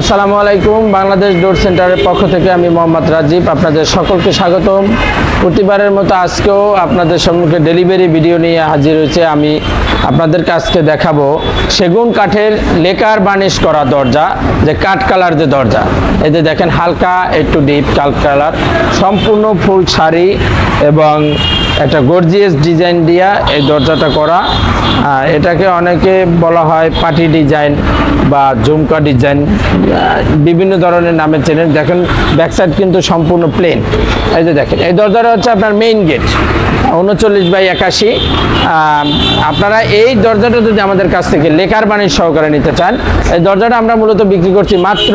আসসালামু আলাইকুম, বাংলাদেশ ডোর সেন্টারের পক্ষ থেকে আমি মোহাম্মদ রাজীব আপনাদের সকলকে স্বাগতম। প্রতিবারের মতো আজকেও আপনাদের সম্মুখে ডেলিভারি ভিডিও নিয়ে হাজির হয়েছে আমি আপনাদেরকে আজকে দেখাবো সেগুন কাঠের লেকার বার্নিশ করা দরজা, যে কাঠ কালার যে দরজা। এই যে দেখেন, হালকা, একটু ডিপ কাল কালার, সম্পূর্ণ ফুল শাড়ি এবং একটা গর্জিয়াস ডিজাইন দিয়া এই দরজাটা করা। এটাকে অনেকে বলা হয় পাটি ডিজাইন বা ঝুমকা ডিজাইন, বিভিন্ন ধরনের নামে চেনেন। দেখেন ব্যাক সাইড কিন্তু সম্পূর্ণ প্লেন এই যে দেখেন, এই দরজাটা হচ্ছে আপনার মেইন গেট উনচল্লিশ বাই একাশি। আপনারা এই দরজাটা যদি আমাদের কাছ থেকে লেকার বাণিজ্য সহকারে নিতে চান, এই দরজাটা আমরা মূলত বিক্রি করছি মাত্র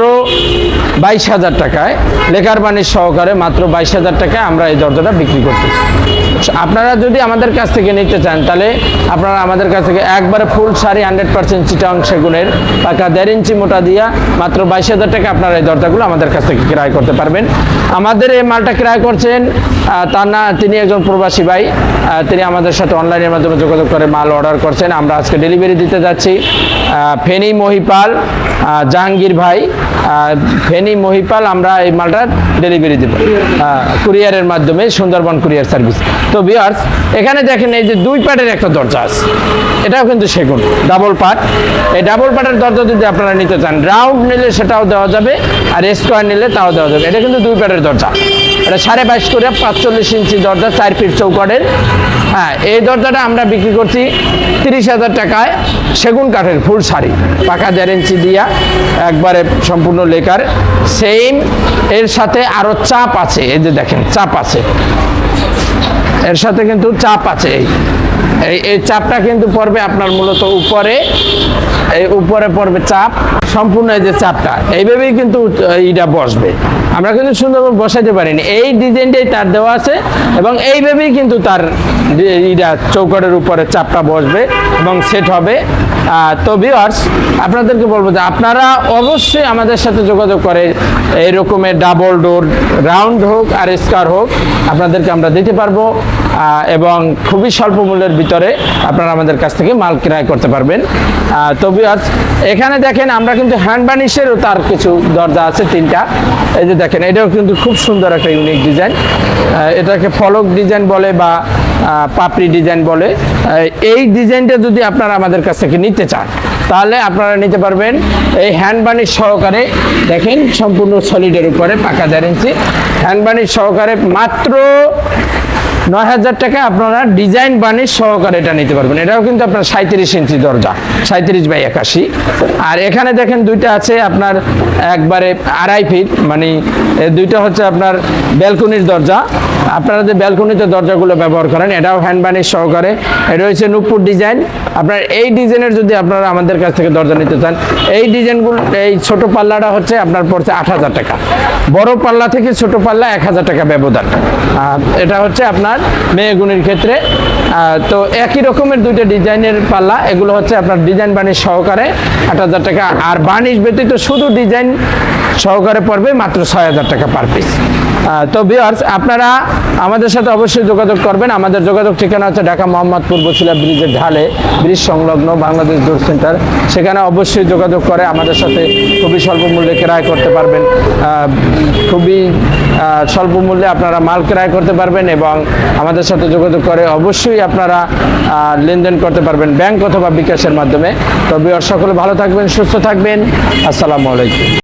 বাইশ হাজার টাকায়। লেকার বাণিজ্য সহকারে মাত্র বাইশ হাজার টাকায় আমরা এই দরজাটা বিক্রি করছি। আপনারা যদি আমাদের কাছ থেকে নিতে চান, তাহলে আপনারা আমাদের কাছ থেকে একবারে full sari hundred percent Chittagong সেগুনের পাকা দেড় ইঞ্চি মোটা দিয়া মাত্র বাইশ হাজার টাকা আপনারা এই দরজাগুলো আমাদের কাছ থেকে ক্রয় করতে পারবেন। আমাদের এই মালটা ক্রয় করছেন তার না, তিনি একজন প্রবাসী ভাই তিনি আমাদের সাথে অনলাইনের মাধ্যমে যোগাযোগ করে মাল অর্ডার করছেন। আমরা আজকে ডেলিভারি দিতে যাচ্ছি ফেনী মহিপাল জাহাঙ্গীর ভাই ফেনী মহিপাল, আমরা এই মালটা ডেলিভারি দেব কুরিয়ারের মাধ্যমে সুন্দরবন কুরিয়ার সার্ভিস। তো বিয়ার্স এখানে দেখেন এই যে দুই পাটের একটা দরজা আছে। এটাও কিন্তু সেগুন ডাবল পাট। এই ডাবল পাটের দরজা যদি আপনারা নিতে চান রাউন্ড নিলে সেটাও দেওয়া যাবে আর স্কোয়ার নিলে তাও দেওয়া যাবে। এটা কিন্তু দুই পাটের দরজা। এটা সাড়ে বাইশ করে পাঁচচল্লিশ ইঞ্চি দরজা, চার ফিট চৌকটের। হ্যাঁ এই দরজাটা আমরা বিক্রি করছি তিরিশ হাজার টাকায় সেগুন কাঠের ফুল শাড়ি, পাকা দেড় ইঞ্চি দিয়া, একবারে সম্পূর্ণ লেকার। সেম এর সাথে আরও চাপ আছে, এই যে দেখেন, চাপ আছে। এর সাথে কিন্তু চাপ আছে। এই এই চাপটা কিন্তু পড়বে আপনার মূলত উপরে। এই উপরে পড়বে চাপ, সম্পূর্ণ এই যে চাপটা, এইভাবেই কিন্তু এইটা বসবে। আমরা কিন্তু সুন্দরভাবে বসাইতে পারিনি। এই ডিজাইনটাই তার দেওয়া আছে এবং এইভাবেই কিন্তু তার এইটা চৌকটের উপরে চাপটা বসবে এবং সেট হবে। তো ভিউয়ার্স আপনাদেরকে বলব যে আপনারা অবশ্যই আমাদের সাথে যোগাযোগ করে এই রকমের ডাবল ডোর রাউন্ড হোক আর স্কার হোক, আপনাদেরকে আমরা দিতে পারব। এবং খুবই স্বল্প মূল্যের ভিতরে আপনারা আমাদের কাছ থেকে মাল ক্রয় করতে পারবেন। তো এখানে দেখেন আমরা কিন্তু হ্যান্ড বানিশেরও তার কিছু দরজা আছে, তিনটা। এই যে দেখেন, এটাও কিন্তু খুব সুন্দর একটা ইউনিক ডিজাইন এটাকে ফলক ডিজাইন বলে বা পাপড়ি ডিজাইন বলে। এই ডিজাইনটা যদি আপনারা আমাদের কাছ থেকে নিতে চান, তাহলে আপনারা নিতে পারবেন এই হ্যান্ড বানিশ সহকারে, দেখেন, সম্পূর্ণ সলিডের উপরে, পাকা দেড় ইঞ্চি হ্যান্ড বানিশ সহকারে মাত্র নয় হাজার টাকা আপনারা ডিজাইন বানিশ সহকারে এটা নিতে পারবেন। এটাও কিন্তু আপনার সাঁত্রিশ ইঞ্চি দরজা সাঁত্রিশ বাই একাশি। আর এখানে দেখেন দুইটা আছে আপনার একবারে আড়াই ফিট মানে দুইটা হচ্ছে আপনার ব্যালকনির দরজা। আপনারা যে ব্যালকনিতে দরজাগুলো ব্যবহার করেন, এটাও হ্যান্ড বানিশ সহকারে। হচ্ছে নুপুর ডিজাইন আপনার এই ডিজাইনের যদি আপনারা আমাদের কাছ থেকে দরজা নিতে চান, এই ডিজাইনগুলো এই ছোট পাল্লাটা হচ্ছে আপনার পড়ছে আট হাজার টাকা। বড় পাল্লা থেকে ছোট পাল্লা এক হাজার টাকা ব্যবধান। এটা হচ্ছে আপনার মেয়েগুনির ক্ষেত্রে। তো একই রকমের দুইটা ডিজাইনের পাল্লা, এগুলো হচ্ছে আপনার ডিজাইন বানিশ সহকারে আট হাজার টাকা। আর বানিশ ব্যতীত শুধু ডিজাইন সহকারে পড়বে মাত্র ছয় হাজার টাকা পার পিস তো বিয়ার্স আপনারা আমাদের সাথে অবশ্যই যোগাযোগ করবেন। আমাদের যোগাযোগ ঠিকানা হচ্ছে ঢাকা মোহাম্মদপুর বসিলা ব্রিজের ঢালে, ব্রিজ সংলগ্ন বাংলাদেশ ডোর সেন্টার। সেখানে অবশ্যই যোগাযোগ করে আমাদের সাথে খুবই স্বল্প মূল্যে ক্রয় করতে পারবেন। খুবই স্বল্প মূল্যে আপনারা মাল ক্রয় করতে পারবেন এবং আমাদের সাথে যোগাযোগ করে অবশ্যই আপনারা লেনদেন করতে পারবেন ব্যাংক অথবা বিকাশের মাধ্যমে। তো বিয়ার সকলে ভালো থাকবেন, সুস্থ থাকবেন। আসসালামু আলাইকুম।